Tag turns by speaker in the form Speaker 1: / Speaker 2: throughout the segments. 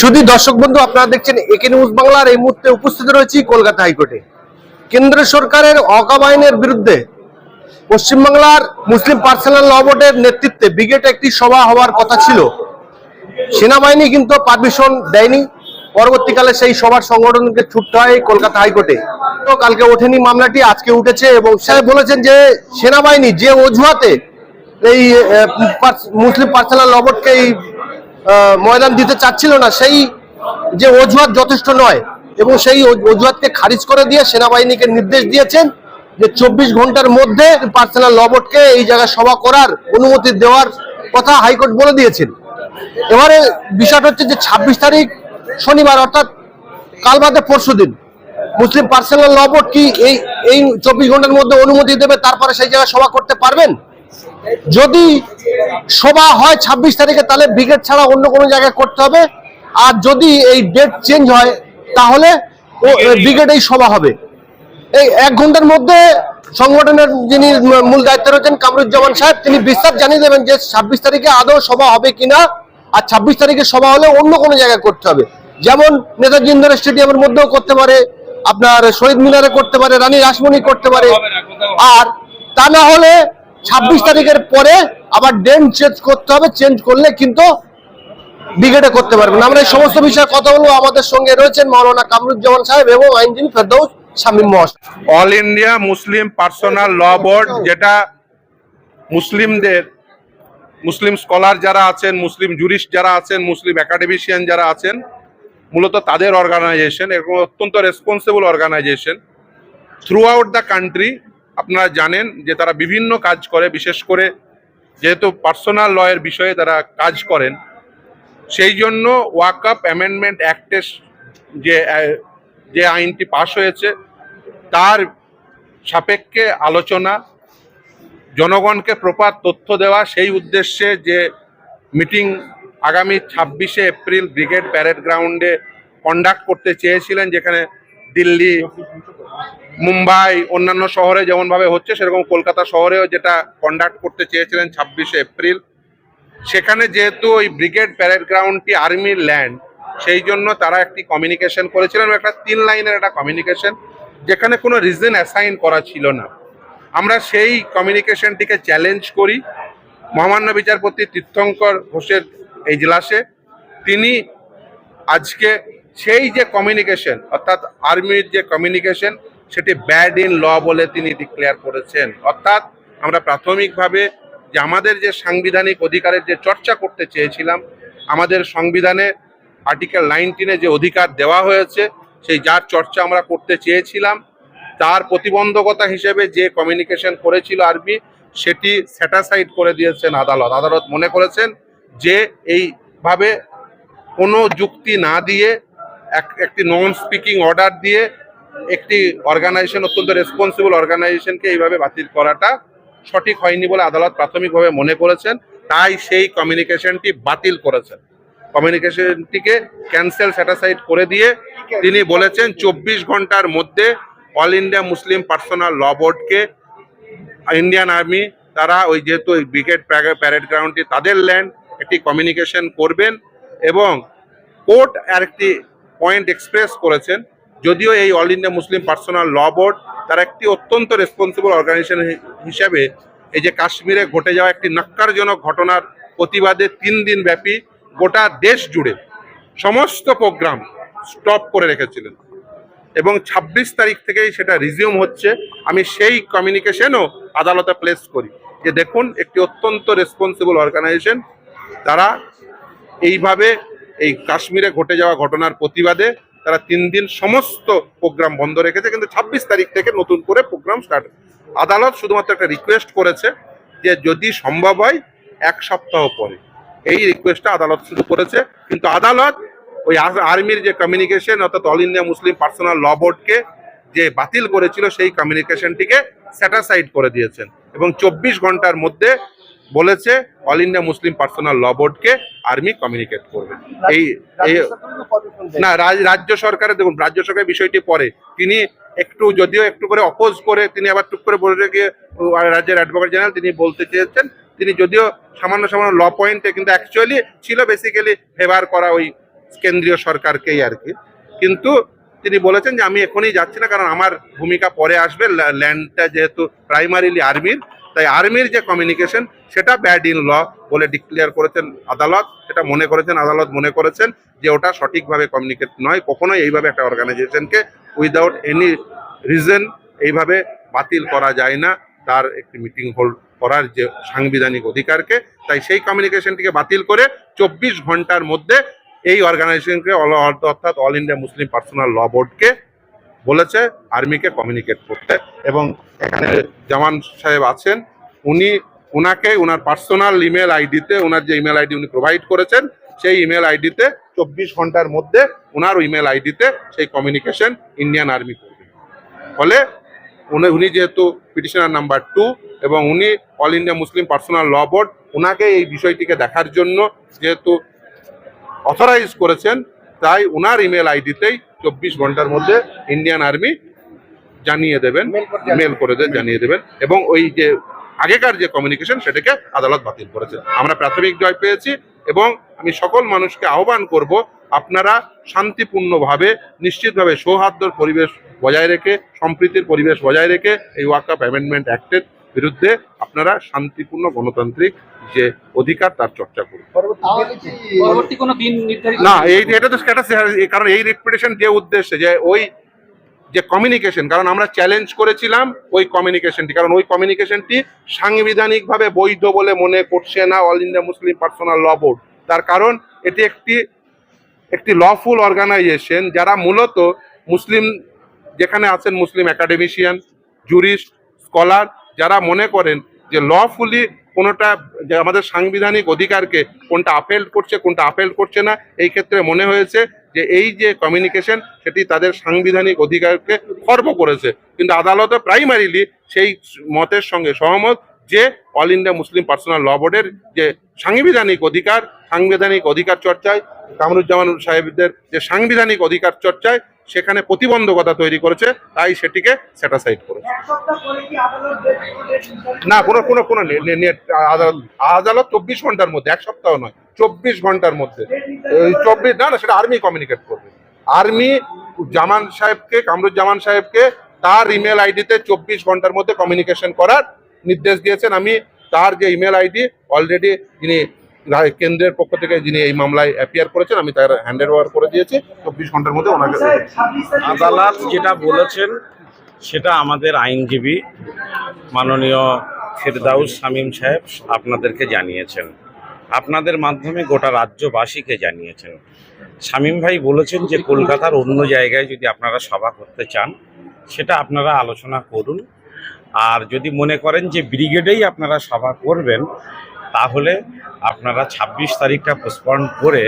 Speaker 1: শুধু দর্শক বন্ধু, আপনারা দেখছেন একে নিউজ বাংলার এই মুহূর্তে উপস্থিত রয়েছি কলকাতা হাইকোর্টে। কেন্দ্র সরকারের অকাব আইনের বিরুদ্ধে পশ্চিমবাংলার মুসলিম পার্সোনাল ল বোর্ডের নেতৃত্বে ব্রিগেড একটি সভা হওয়ার কথা ছিল। সেনাবাহিনী কিন্তু পারমিশন দেয়নি। পরবর্তীকালে সেই সভার সংগঠনকে ছুটতে হয় কলকাতা হাইকোর্টে। তো কালকে ওঠেনি মামলাটি, আজকে উঠেছে এবং স্যার বলেছেন যে সেনাবাহিনী যে অজুহাতে এই মুসলিম পার্সোনাল ল বোর্ডকে এই ময়দান দিতে চাচ্ছিল না, সেই যে অজুহাত যথেষ্ট নয় এবং সেই অজ- অজুহাতকে খারিজ করে দিয়ে সেনাবাহিনীকে নির্দেশ দিয়েছেন যে চব্বিশ ঘণ্টার মধ্যে পার্সোনাল লবটকে এই জায়গায় সভা করার অনুমতি দেওয়ার কথা হাইকোর্ট বলে দিয়েছেন এবারে বিষয়টা হচ্ছে যে ছাব্বিশ তারিখ শনিবার, অর্থাৎ কাল বাদে পরশু দিন, মুসলিম পার্সোনাল ল বোর্ড কি এই এই চব্বিশ ঘণ্টার মধ্যে অনুমতি দেবে, তারপরে সেই জায়গায় সভা করতে পারবেন? যদি সভা হয় ছাব্বিশ তারিখে তাহলে ব্রিগেড ছাড়া অন্য কোনো জায়গায় করতে হবে। আর যদি এই ডেট চেঞ্জ হয় তাহলে ব্রিগেড এই সভা হবে। এই এক ঘণ্টার মধ্যে সংগঠনের যিনি মূল দায়িত্বে রয়েছেন কামরুজ্জামান সাহেব তিনি বিস্তার জানিয়ে দেবেন যে ছাব্বিশ তারিখে আদৌ সভা হবে কিনা আর ছাব্বিশ তারিখে সভা হলে অন্য কোনো জায়গায় করতে হবে। যেমন নেতাজি ইন্দোর স্টেডিয়ামের মধ্যেও করতে পারে আপনার শহীদ মিনারে করতে পারে রানী রাসমণি করতে পারে। আর তা না হলে ছাব্বিশ তারিখের পরে আবার ডেট চেঞ্জ করতে হবে চেঞ্জ করলে কিন্তু ব্রিগেডে করতে পারবেন আমরা এই সমস্ত বিষয়ে কথা বলব। আমাদের সঙ্গে রয়েছেন মাওলানা কামরুজ্জামান সাহেব এবং আইনজীবী Ferdous Shamim মহাস
Speaker 2: All India Muslim Personal Law Board যেটা মুসলিমদের, মুসলিম স্কলার যারা আছেন, মুসলিম জুরিস্ট যারা আছেন, মুসলিম একাডেমিশিয়ান যারা আছেন, মূলত তাদের অর্গানাইজেশন এরকম অত্যন্ত responsible organisation throughout the country আপনারা জানেন যে তারা বিভিন্ন কাজ করে, বিশেষ করে যেহেতু পার্সোনাল লয়ের বিষয়ে তারা কাজ করেন, সেই জন্য ওয়াকআপ অ্যামেন্ডমেন্ট অ্যাক্টের যে যে আইনটি পাশ হয়েছে, তার সাপেক্ষে আলোচনা, জনগণকে প্রপার তথ্য দেওয়া, সেই উদ্দেশ্যে যে মিটিং আগামী ছাব্বিশে এপ্রিল ব্রিগেড প্যারেড গ্রাউন্ডে কন্ডাক্ট করতে চেয়েছিলেন, যেখানে দিল্লি মুম্বাই, অন্যান্য শহরে যেমনভাবে হচ্ছে, সেরকম কলকাতা শহরেও যেটা কন্ডাক্ট করতে চেয়েছিলেন ছাব্বিশে এপ্রিল। সেখানে যেহেতু ওই ব্রিগেড প্যারেড গ্রাউন্ডটি আর্মির ল্যান্ড, সেই জন্য তারা একটি কমিউনিকেশন করেছিলেন একটা তিন লাইনের একটা কমিউনিকেশন যেখানে কোনো রিজন অ্যাসাইন করা ছিল না। আমরা সেই কমিউনিকেশনটিকে চ্যালেঞ্জ করি। মহামান্য বিচারপতি তীর্থঙ্কর ঘোষের এজলাসে। তিনি আজকে সেই যে কমিউনিকেশন অর্থাৎ আর্মির যে কমিউনিকেশন সেটি ব্যাড ইন ল বলে তিনি ডিক্লেয়ার করেছেন। অর্থাৎ আমরা প্রাথমিকভাবে যে আমাদের যে সাংবিধানিক অধিকারের যে চর্চা করতে চেয়েছিলাম, আমাদের সংবিধানে আর্টিকেল নাইনটিনে যে অধিকার দেওয়া হয়েছে, সেই যার চর্চা আমরা করতে চেয়েছিলাম, তার প্রতিবন্ধকতা হিসেবে যে কমিউনিকেশন করেছিল আর্মি, সেটি স্যাটাসাইড করে দিয়েছেন আদালত। আদালত মনে করেছেন যে এইভাবে কোনো যুক্তি না দিয়ে এক- একটি নন স্পিকিং অর্ডার দিয়ে একটি অর্গানাইজেশন অত্যন্ত রেসপন্সিবল অর্গানাইজেশনকে এইভাবে বাতিল করাটা সঠিক হয়নি বলে আদালত প্রাথমিকভাবে মনে করেছেন। তাই সেই কমিউনিকেশনটি বাতিল করেছেন। কমিউনিকেশনটিকে ক্যান্সেল স্যাটাসাইড করে দিয়ে তিনি বলেছেন, চব্বিশ ঘণ্টার মধ্যে All India Muslim Personal Law বোর্ডকে ইন্ডিয়ান আর্মি তারা ওই যেহেতু ওই ব্রিগেড প্যারেড গ্রাউন্ডটি তাদের ল্যান্ড একটি কমিউনিকেশন করবেন এবং কোর্ট আর একটি পয়েন্ট এক্সপ্রেস করেছেন। যদিও এই All India Muslim Personal Law Board তারা একটি অত্যন্ত রেসপন্সিবল অর্গানাইজেশন হিসাবে এই যে কাশ্মীরে ঘটে যাওয়া একটি নাক্কারজনক ঘটনার প্রতিবাদে তিন দিন ব্যাপী গোটা দেশ জুড়ে সমস্ত প্রোগ্রাম স্টপ করে রেখেছিলেন। এবং ২৬ তারিখ থেকেই সেটা রিজিউম হচ্ছে। আমি সেই কমিউনিকেশনও আদালতে প্লেস করি। যে দেখুন, একটি অত্যন্ত রেসপন্সিবল অর্গানাইজেশন তারা এইভাবে এই কাশ্মীরে ঘটে যাওয়া ঘটনার প্রতিবাদে তারা তিন দিন সমস্ত প্রোগ্রাম বন্ধ রেখেছে, কিন্তু ২৬ তারিখ থেকে নতুন করে প্রোগ্রাম স্টার্ট আদালত শুধুমাত্র একটা রিকোয়েস্ট করেছে যে যদি সম্ভব হয়, এক সপ্তাহ পরে। এই রিকোয়েস্টটা আদালত শুরু করেছে, কিন্তু আদালত ওই আর্মির যে কমিউনিকেশন অর্থাৎ All India Muslim Personal Law বোর্ডকে যে বাতিল করেছিল, সেই কমিউনিকেশনটিকে স্যাটাসাইড করে দিয়েছেন। এবং চব্বিশ ঘণ্টার মধ্যে বলেছে All India Muslim Personal Law বোর্ডকে আর্মি কমিউনিকেট করবে। এই না রাজ- রাজ্য সরকারের দেখুন রাজ্য সরকারের বিষয়টি পরে। তিনি একটু যদিও একটু করে অপোজ করে তিনি আবার টুক করে বলে আর রাজ্যের অ্যাডভোকেট জেনারেল তিনি বলতে চেয়েছেন। তিনি যদিও সামান্য সামান্য ল পয়েন্টে কিন্তু অ্যাকচুয়ালি ছিল বেসিক্যালি ফেভার করা ওই কেন্দ্রীয় সরকারকেই আর কি। কিন্তু তিনি বলেছেন যে আমি এখনই যাচ্ছি না কারণ আমার ভূমিকা পরে আসবে ল্যান্ডটা যেহেতু প্রাইমারিলি আর্মির তাই আর্মির যে কমিউনিকেশন সেটা ব্যাড ইন ল বলে ডিক্লেয়ার করেছেন আদালত। সেটা মনে করেছেন, আদালত মনে করেছেন যে ওটা সঠিকভাবে কমিউনিকেট নয়। কখনোই এইভাবে একটা অর্গানাইজেশনকে উইদাউট এনি রিজন এইভাবে বাতিল করা যায় না। তার একটি মিটিং হোল্ড করার যে সাংবিধানিক অধিকারকে, তাই সেই কমিউনিকেশনটিকে বাতিল করে চব্বিশ ঘণ্টার মধ্যে এই অর্গানাইজেশনকে অল অর্থাৎ All India Muslim Personal Law বোর্ডকে বলেছে, আর্মিকে কমিউনিকেট করতে। এবং এখানে জামান সাহেব আছেন, উনি ওনাকে ওনার পার্সোনাল ইমেল আইডিতে ওনার যে ইমেল আইডি উনি প্রোভাইড করেছেন, সেই ইমেল আইডিতে চব্বিশ ঘণ্টার মধ্যে ওনার ইমেল আইডিতে সেই কমিউনিকেশন ইন্ডিয়ান আর্মি করবে। ফলে উনি উনি যেহেতু পিটিশনার নাম্বার টু এবং উনি All India Muslim Personal Law Board ওনাকে এই বিষয়টিকে দেখার জন্য যেহেতু অথরাইজ করেছেন, তাই ওনার ইমেল আইডিতেই চব্বিশ ঘণ্টার মধ্যে ইন্ডিয়ান আর্মি জানিয়ে দেবেন মেল করে দেন জানিয়ে দেবেন। এবং ওই যে আগেকার যে কমিউনিকেশন সেটাকে আদালত বাতিল করেছে। আমরা প্রাথমিক জয় পেয়েছি এবং আমি সকল মানুষকে আহ্বান করব আপনারা শান্তিপূর্ণভাবে নিশ্চিতভাবে সৌহার্দ্যর পরিবেশ বজায় রেখে সম্প্রীতির পরিবেশ বজায় রেখে এই ওয়াকআপ অ্যামেন্ডমেন্ট অ্যাক্টের বিরুদ্ধে আপনারা শান্তিপূর্ণ গণতান্ত্রিক যে অধিকার তার চর্চা করুন।
Speaker 3: পরবর্তী কোনো দিন নির্ধারিত
Speaker 2: না এই এটা তো স্ট্যাটাস কারণ এই রিপিটেশন যে উদ্দেশ্যে যে ওই যে কমিউনিকেশন কারণ আমরা চ্যালেঞ্জ করেছিলাম ওই কমিউনিকেশনটি কারণ ওই কমিউনিকেশনটি সাংবিধানিকভাবে বৈধ বলে মনে করছে না All India Muslim Personal Law Board তার কারণ এটি একটি একটি লফুল অর্গানাইজেশন যারা মূলত মুসলিম যেখানে আছেন মুসলিম একাডেমিশিয়ান জুরিস্ট স্কলার যারা মনে করেন যে লফুলি কোনোটা আমাদের সাংবিধানিক অধিকারকে কোনটা আপেল করছে, কোনটা আপেল করছে না, এই ক্ষেত্রে মনে হয়েছে যে এই যে কমিউনিকেশন সেটি তাদের সাংবিধানিক অধিকারকে খর্ব করেছে। কিন্তু আদালতে প্রাইমারিলি সেই মতের সঙ্গে সহমত যে All India Muslim Personal Law বোর্ডের যে সাংবিধানিক অধিকার সাংবিধানিক অধিকার চর্চায় কামরুজ্জামান সাহেবদের যে সাংবিধানিক অধিকার চর্চায় সেখানে প্রতিবন্ধকতা তৈরি করেছে তাই সেটিকে স্যাটাসাইড করেছে। না কোনো কোনো কোনো আদালত আদালত চব্বিশ ঘণ্টার মধ্যে এক সপ্তাহ নয় চব্বিশ ঘণ্টার মধ্যে চব্বিশ না না সেটা আর্মি কমিউনিকেট করবে। আর্মি জামান সাহেবকে কামরুজ্জামান সাহেবকে তার ইমেল আইডিতে চব্বিশ ঘণ্টার মধ্যে কমিউনিকেশন করার নির্দেশ দিয়েছেন। আমি তার যে ইমেল আইডি অলরেডি রা- কেন্দ্রের পক্ষ থেকে যিনি এই মামলায় অ্যাপিয়ার করেছেন, আমি তার হ্যান্ড ওভার করে দিয়েছি। চব্বিশ ঘণ্টার মধ্যে ওনাকে
Speaker 4: আদালত যেটা বলেছেন, সেটা আমাদের আইনজীবী মাননীয় ফেরদাউস শামীম সাহেব আপনাদেরকে জানিয়েছেন। আপনাদের মাধ্যমে গোটা রাজ্যবাসীকে জানিয়েছেন। শামীম ভাই বলেছেন যে কলকাতার অন্য জায়গায় যদি আপনারা সভা করতে চান, সেটা আপনারা আলোচনা করুন। আর যদি মনে করেন যে ব্রিগেডেই আপনারা সভা করবেন তাহলে আপনারা ছাব্বিশ তারিখটা পোস্টপন করে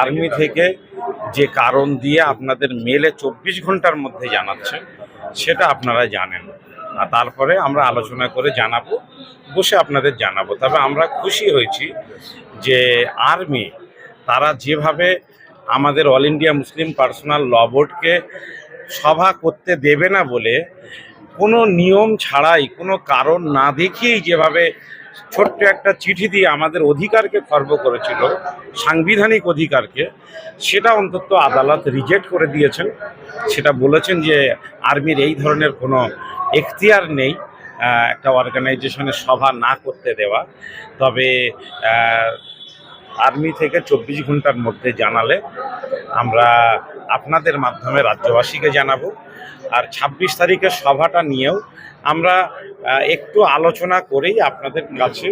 Speaker 4: আর্মি থেকে যে কারণ দিয়ে আপনাদের মেলে চব্বিশ ঘণ্টার মধ্যে জানাচ্ছে সেটা আপনারা জানেন। আর তারপরে আমরা আলোচনা করে জানাব বসে আপনাদের জানাব। তবে আমরা খুশি হয়েছি যে আর্মি তারা যেভাবে আমাদের All India Muslim Personal Law বোর্ডকে সভা করতে দেবে না বলে কোনো নিয়ম ছাড়াই কোনো কারণ না দেখিয়েই যেভাবে ছোট্ট একটা চিঠি দিয়ে আমাদের অধিকারকে খর্ব করেছিল, সাংবিধানিক অধিকারকে, সেটা অন্তত আদালত রিজেক্ট করে দিয়েছেন। সেটা বলেছেন যে আর্মির এই ধরনের কোনো এখতিয়ার নেই একটা অর্গানাইজেশনের সভা না করতে দেওয়া। তবে আর্মি থেকে চব্বিশ ঘণ্টার মধ্যে জানালে আমরা আপনাদের মাধ্যমে রাজ্যবাসীকে জানাব। আর ছাব্বিশ তারিখের সভাটা নিয়েও আমরা একটু আলোচনা করেই আপনাদের কাছে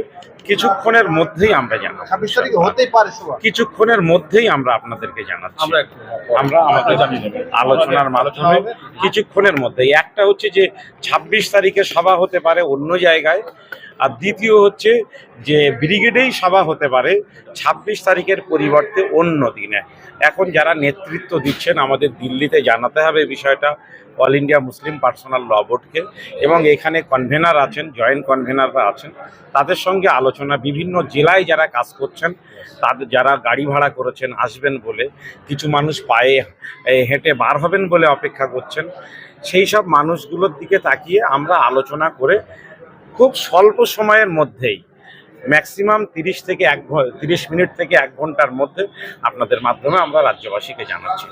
Speaker 4: কিছুক্ষণের মধ্যেই আমরা জানাব।
Speaker 1: ছাব্বিশ তারিখে হতেই পারে
Speaker 4: কিছুক্ষণের মধ্যেই আমরা আপনাদেরকে জানাচ্ছি।
Speaker 3: আমরা
Speaker 4: আমরা আমাদের আলোচনার মাধ্যমে কিছুক্ষণের মধ্যেই। একটা হচ্ছে যে ছাব্বিশ তারিখে সভা হতে পারে অন্য জায়গায়। আর দ্বিতীয় হচ্ছে যে ব্রিগেডেই সভা হতে পারে ছাব্বিশ তারিখের পরিবর্তে অন্য দিনে। এখন যারা নেতৃত্ব দিচ্ছেন আমাদের দিল্লিতে জানাতে হবে বিষয়টা। All India Muslim Personal Law বোর্ডকে এবং এখানে কনভেনার আছেন জয়েন্ট কনভেনাররা আছেন। তাদের সঙ্গে আলোচনা, বিভিন্ন জেলায় যারা কাজ করছেন তাদের যারা গাড়ি ভাড়া করেছেন, আসবেন বলে, কিছু মানুষ পায়ে হেঁটে বার হবেন বলে অপেক্ষা করছেন। সেই সব মানুষগুলোর দিকে তাকিয়ে আমরা আলোচনা করে খুব স্বল্প সময়ের মধ্যেই ম্যাক্সিমাম তিরিশ থেকে এক তিরিশ মিনিট থেকে এক ঘণ্টার মধ্যে আপনাদের মাধ্যমে আমরা রাজ্যবাসীকে জানাচ্ছি।